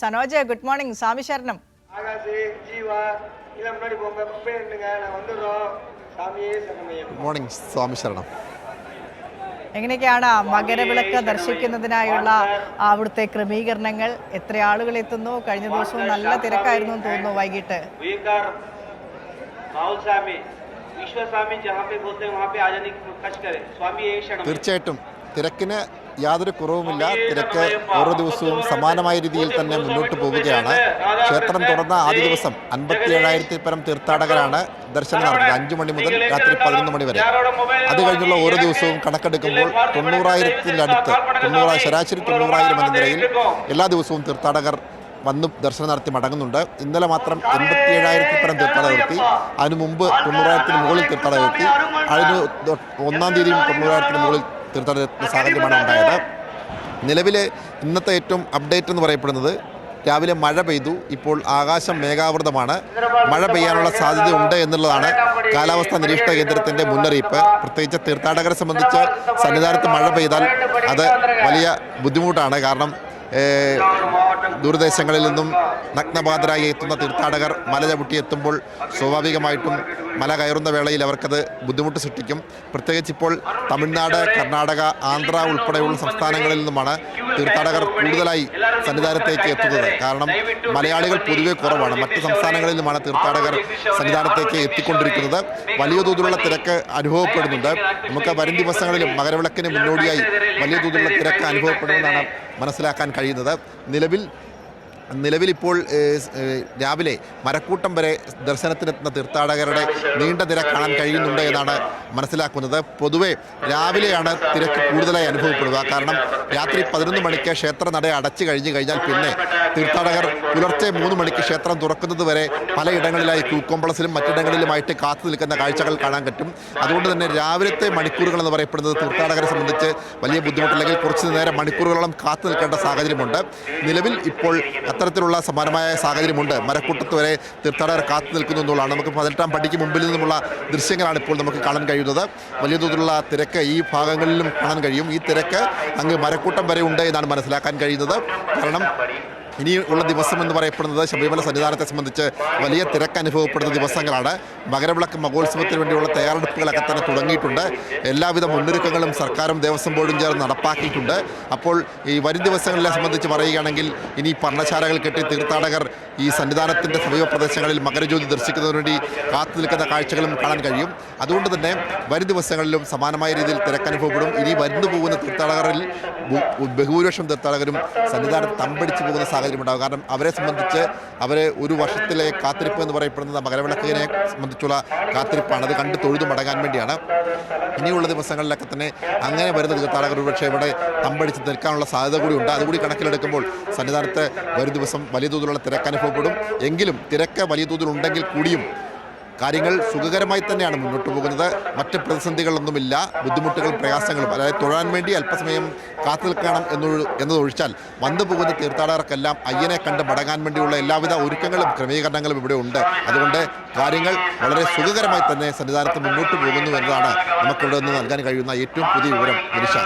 Sanoj good morning சாமி சரணம் ஆகாசு ஜீவா எல்லாம் முன்னாடி போங்க குப்பை நின்னுங்க நான் வந்துடுறோம் சாமியே சரணமையம் ഗുഡ് മോർണിംഗ് സ്വാമി ശരണം എങ്ങനെയൊക്കെയാണ് മകരവിളക്ക് ദർശിക്കുന്നതിനായുള്ള അവിടുത്തെ ക്രമീകരണങ്ങൾ എത്ര ആളുകൾ എത്തുന്നു കഴിഞ്ഞ ദിവസവും നല്ല തിരക്കായിരുന്നു എന്ന് തോന്നുന്നു വൈകിട്ട് विकार माहौल स्वामी विश्व स्वामी जहाँ पे बोलते हैं वहाँ पे आ जाने की कष्ट करें स्वामी एक क्षण में തീർച്ചയായിട്ടും തിരക്കിന് യാതൊരു കുറവുമില്ല. തിരക്ക് ഓരോ ദിവസവും സമാനമായ രീതിയിൽ തന്നെ മുന്നോട്ട് പോവുകയാണ്. ക്ഷേത്രം തുറന്ന ആദ്യ ദിവസം അൻപത്തി ഏഴായിരത്തിൽ പരം തീർത്ഥാടകരാണ് ദർശനം നടത്തുന്നത് അഞ്ചു മണി മുതൽ രാത്രി പതിനൊന്ന് മണി വരെ. അത് കഴിഞ്ഞുള്ള ഓരോ ദിവസവും കണക്കെടുക്കുമ്പോൾ തൊണ്ണൂറായിരത്തിനടുത്ത് തൊണ്ണൂറായി ശരാശരി തൊണ്ണൂറായിരം എന്ന നിലയിൽ എല്ലാ ദിവസവും തീർത്ഥാടകർ വന്ന് ദർശനം നടത്തി മടങ്ങുന്നുണ്ട്. ഇന്നലെ മാത്രം എൺപത്തി ഏഴായിരത്തിൽ പരം തീർത്ഥാടകർ എത്തി. അതിനു മുമ്പ് തൊണ്ണൂറായിരത്തിന് മുകളിൽ തീർത്ഥാടകർ എത്തി. അതിന് ഒന്നാം തീയതിയും തൊണ്ണൂറായിരത്തിന് മുകളിൽ തീർത്ഥാടകർ എത്തുന്ന സാഹചര്യമാണ് ഉണ്ടായത്. നിലവിൽ ഇന്നത്തെ ഏറ്റവും അപ്ഡേറ്റ് എന്ന് പറയപ്പെടുന്നത് രാവിലെ മഴ പെയ്തു. ഇപ്പോൾ ആകാശം മേഘാവൃതമാണ്. മഴ പെയ്യാനുള്ള സാധ്യത ഉണ്ട് എന്നുള്ളതാണ് കാലാവസ്ഥാ നിരീക്ഷണ കേന്ദ്രത്തിന്റെ മുന്നറിയിപ്പ്. പ്രത്യേകിച്ച് തീർത്ഥാടകരെ സംബന്ധിച്ച് സന്നിധാനത്ത് മഴ പെയ്താൽ അത് വലിയ ബുദ്ധിമുട്ടാണ്. കാരണം ദൂരദേശങ്ങളിൽ നിന്നും നഗ്നപാതരായി എത്തുന്ന തീർത്ഥാടകർ മല ചവിട്ടി എത്തുമ്പോൾ സ്വാഭാവികമായിട്ടും മല കയറുന്ന വേളയിൽ അവർക്കത് ബുദ്ധിമുട്ട് സൃഷ്ടിക്കും. പ്രത്യേകിച്ച് ഇപ്പോൾ തമിഴ്നാട് കർണാടക ആന്ധ്ര ഉൾപ്പെടെയുള്ള സംസ്ഥാനങ്ങളിൽ നിന്നുമാണ് തീർത്ഥാടകർ കൂടുതലായി സന്നിധാനത്തേക്ക് എത്തുന്നത്. കാരണം മലയാളികൾ പൊതുവെ കുറവാണ്. മറ്റു സംസ്ഥാനങ്ങളിൽ നിന്നുമാണ് തീർത്ഥാടകർ സന്നിധാനത്തേക്ക് എത്തിക്കൊണ്ടിരിക്കുന്നത്. വലിയ തോതിലുള്ള തിരക്ക് അനുഭവപ്പെടുന്നുണ്ട്. നമുക്ക് വരും ദിവസങ്ങളിലും മകരവിളക്കിന് മുന്നോടിയായി വലിയ തോതിലുള്ള തിരക്ക് അനുഭവപ്പെടുമെന്നാണ് മനസ്സിലാക്കാൻ കഴിയുന്നത്. നിലവിൽ നിലവിലിപ്പോൾ രാവിലെ മരക്കൂട്ടം വരെ ദർശനത്തിനെത്തുന്ന തീർത്ഥാടകരുടെ നീണ്ട നിര കാണാൻ കഴിയുന്നുണ്ട് എന്നാണ് മനസ്സിലാക്കുന്നത്. പൊതുവെ രാവിലെയാണ് തിരക്ക് കൂടുതലായി അനുഭവപ്പെടുക. കാരണം രാത്രി പതിനൊന്ന് മണിക്ക് ക്ഷേത്ര നട അടച്ചു കഴിഞ്ഞു കഴിഞ്ഞാൽ പിന്നെ തീർത്ഥാടകർ പുലർച്ചെ മൂന്ന് മണിക്ക് ക്ഷേത്രം തുറക്കുന്നത് വരെ പലയിടങ്ങളിലായി കോംപ്ലക്സിലും മറ്റിടങ്ങളിലുമായിട്ട് കാത്തു നിൽക്കുന്ന കാഴ്ചകൾ കാണാൻ പറ്റും. അതുകൊണ്ട് തന്നെ രാവിലത്തെ മണിക്കൂറുകൾ എന്ന് പറയപ്പെടുന്നത് തീർത്ഥാടകരെ സംബന്ധിച്ച് വലിയ ബുദ്ധിമുട്ടില്ലെങ്കിൽ കുറച്ച് നേരം മണിക്കൂറുകളോളം കാത്തു നിൽക്കേണ്ട സാഹചര്യമുണ്ട്. നിലവിൽ ഇപ്പോൾ അത്തരത്തിലുള്ള സമാനമായ സാഹചര്യമുണ്ട്. മരക്കൂട്ടത്ത് വരെ തീർത്ഥാടകർ കാത്തു നിൽക്കുന്നു എന്നുള്ളതാണ്. നമുക്ക് പതിനെട്ടാം പടിക്ക് മുമ്പിൽ നിന്നുമുള്ള ദൃശ്യങ്ങളാണ് ഇപ്പോൾ നമുക്ക് കാണാൻ കഴിയുന്നത്. വലിയ തോതിലുള്ള തിരക്ക് ഈ ഭാഗങ്ങളിലും കാണാൻ കഴിയും. ഈ തിരക്ക് അങ്ങ് മരക്കൂട്ടം വരെ ഉണ്ട് എന്നാണ് മനസ്സിലാക്കാൻ കഴിയുന്നത്. കാരണം ഇനിയുള്ള ദിവസം എന്ന് പറയപ്പെടുന്നത് ശബരിമല സന്നിധാനത്തെ സംബന്ധിച്ച് വലിയ തിരക്ക് അനുഭവപ്പെടുന്ന ദിവസങ്ങളാണ്. മകരവിളക്ക് മഹോത്സവത്തിന് വേണ്ടിയുള്ള തയ്യാറെടുപ്പുകളൊക്കെ തന്നെ തുടങ്ങിയിട്ടുണ്ട്. എല്ലാവിധ മുന്നൊരുക്കങ്ങളും സർക്കാരും ദേവസ്വം ബോർഡും ചേർന്ന് നടപ്പാക്കിയിട്ടുണ്ട്. അപ്പോൾ ഈ വരും ദിവസങ്ങളെ സംബന്ധിച്ച് പറയുകയാണെങ്കിൽ ഇനി പർണശാലകൾ കെട്ടി തീർത്ഥാടകർ ഈ സന്നിധാനത്തിന്റെ സമീപ പ്രദേശങ്ങളിൽ മകരജ്യോതി ദർശിക്കുന്നതിന് വേണ്ടി കാത്തു നിൽക്കുന്ന കാഴ്ചകളും കാണാൻ കഴിയും. അതുകൊണ്ട് തന്നെ വരും ദിവസങ്ങളിലും സമാനമായ രീതിയിൽ തിരക്ക് അനുഭവപ്പെടും ഇനി വരുന്നു പോകുന്ന തീർത്ഥാടകരിൽ ബഹു- ബഹുഭൂരിപക്ഷം തീർത്ഥാടകരും സന്നിധാനത്ത് തമ്പടിച്ചു പോകുന്ന സാഹചര്യം ഉണ്ടാകും കാരണം അവരെ സംബന്ധിച്ച് അവരെ ഒരു വർഷത്തിലെ കാത്തിരിപ്പ് എന്ന് പറയപ്പെടുന്നത് മകരവിളക്കിനെ സംബന്ധിച്ചുള്ള കാത്തിരിപ്പാണ്. അത് കണ്ട് തൊഴുതു മടങ്ങാൻ വേണ്ടിയാണ്. ഇനിയുള്ള ദിവസങ്ങളിലൊക്കെ തന്നെ അങ്ങനെ വരുന്ന തീർത്ഥാടകർ ഒരുപക്ഷെ ഇവിടെ തമ്പടിച്ച് നിൽക്കാനുള്ള സാധ്യത കൂടി ഉണ്ട്. അതുകൂടി കണക്കിലെടുക്കുമ്പോൾ സന്നിധാനത്ത് വരും ദിവസം വലിയ തോതിലുള്ള തിരക്ക് അനുഭവപ്പെടും. എങ്കിലും തിരക്ക് വലിയ തോതിൽ ഉണ്ടെങ്കിൽ കൂടിയും കാര്യങ്ങൾ സുഖകരമായി തന്നെയാണ് മുന്നോട്ട് പോകുന്നത്. മറ്റ് പ്രതിസന്ധികളൊന്നുമില്ല. ബുദ്ധിമുട്ടുകൾ പ്രയാസങ്ങളും അതായത് തൊഴാൻ വേണ്ടി അല്പസമയം കാത്തു നിൽക്കണം എന്ന് എന്നതൊഴിച്ചാൽ വന്നു പോകുന്ന തീർത്ഥാടകർക്കെല്ലാം അയ്യനെ കണ്ട് മടങ്ങാൻ വേണ്ടിയുള്ള എല്ലാവിധ ഒരുക്കങ്ങളും ക്രമീകരണങ്ങളും ഇവിടെ ഉണ്ട്. അതുകൊണ്ട് കാര്യങ്ങൾ വളരെ സുഖകരമായി തന്നെ സന്നിധാനത്ത് മുന്നോട്ട് പോകുന്നു എന്നതാണ് നമുക്കിവിടെ നിന്ന് നൽകാൻ കഴിയുന്ന ഏറ്റവും പുതിയ വിവരം. നിരിശ